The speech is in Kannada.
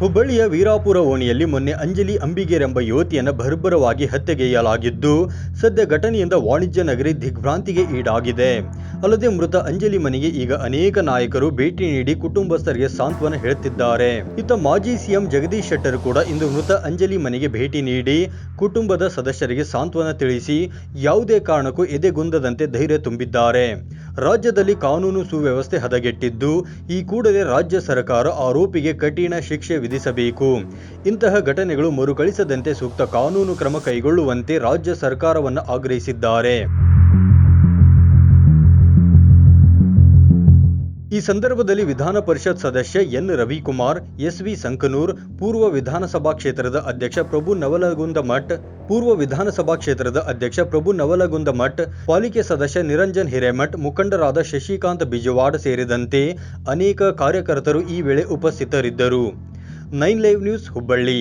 ಹುಬ್ಬಳ್ಳಿಯ ವೀರಾಪುರ ಓಣಿಯಲ್ಲಿ ಮೊನ್ನೆ ಅಂಜಲಿ ಅಂಬಿಗೇರ್ ಎಂಬ ಯುವತಿಯನ್ನು ಬರ್ಬರವಾಗಿ ಹತ್ಯೆಗೈಯಲಾಗಿದ್ದು, ಸದ್ಯ ಘಟನೆಯಿಂದ ವಾಣಿಜ್ಯ ನಗರಿ ದಿಗ್ಭ್ರಾಂತಿಗೆ ಈಡಾಗಿದೆ. ಅಲ್ಲದೆ ಮೃತ ಅಂಜಲಿ ಮನೆಗೆ ಈಗ ಅನೇಕ ನಾಯಕರು ಭೇಟಿ ನೀಡಿ ಕುಟುಂಬಸ್ಥರಿಗೆ ಸಾಂತ್ವನ ಹೇಳುತ್ತಿದ್ದಾರೆ. ಇತ್ತ ಮಾಜಿ ಸಿಎಂ ಜಗದೀಶ್ ಶೆಟ್ಟರ್ ಕೂಡ ಇಂದು ಮೃತ ಅಂಜಲಿ ಮನೆಗೆ ಭೇಟಿ ನೀಡಿ ಕುಟುಂಬದ ಸದಸ್ಯರಿಗೆ ಸಾಂತ್ವನ ತಿಳಿಸಿ, ಯಾವುದೇ ಕಾರಣಕ್ಕೂ ಎದೆಗುಂದದಂತೆ ಧೈರ್ಯ ತುಂಬಿದ್ದಾರೆ. ರಾಜ್ಯದಲ್ಲಿ ಕಾನೂನು ಸುವ್ಯವಸ್ಥೆ ಹದಗೆಟ್ಟಿದ್ದು, ಈ ಕೂಡಲೇ ರಾಜ್ಯ ಸರ್ಕಾರ ಆರೋಪಿಗೆ ಕಠಿಣ ಶಿಕ್ಷೆ ವಿಧಿಸಬೇಕು. ಇಂತಹ ಘಟನೆಗಳು ಮರುಕಳಿಸದಂತೆ ಸೂಕ್ತ ಕಾನೂನು ಕ್ರಮ ಕೈಗೊಳ್ಳುವಂತೆ ರಾಜ್ಯ ಸರ್ಕಾರವನ್ನು ಆಗ್ರಹಿಸಿದ್ದಾರೆ. ಈ ಸಂದರ್ಭದಲ್ಲಿ ವಿಧಾನ ಪರಿಷತ್ ಸದಸ್ಯ N. Ravikumar, S. V. Sankanur, ಪೂರ್ವ ವಿಧಾನಸಭಾ ಕ್ಷೇತ್ರದ ಅಧ್ಯಕ್ಷ ಪ್ರಭು ನವಲಗುಂದ ಮಠ್, ಪೂರ್ವ ವಿಧಾನಸಭಾ ಕ್ಷೇತ್ರದ ಅಧ್ಯಕ್ಷ ಪ್ರಭು ನವಲಗುಂದ ಮಠ್, ಪಾಲಿಕೆ ಸದಸ್ಯ ನಿರಂಜನ್ ಹಿರೇಮಠ್, ಮುಖಂಡರಾದ ಶಶಿಕಾಂತ್ ಬಿಜವಾಡ್ ಸೇರಿದಂತೆ ಅನೇಕ ಕಾರ್ಯಕರ್ತರು ಈ ವೇಳೆ ಉಪಸ್ಥಿತರಿದ್ದರು. Nine live news Hubballi.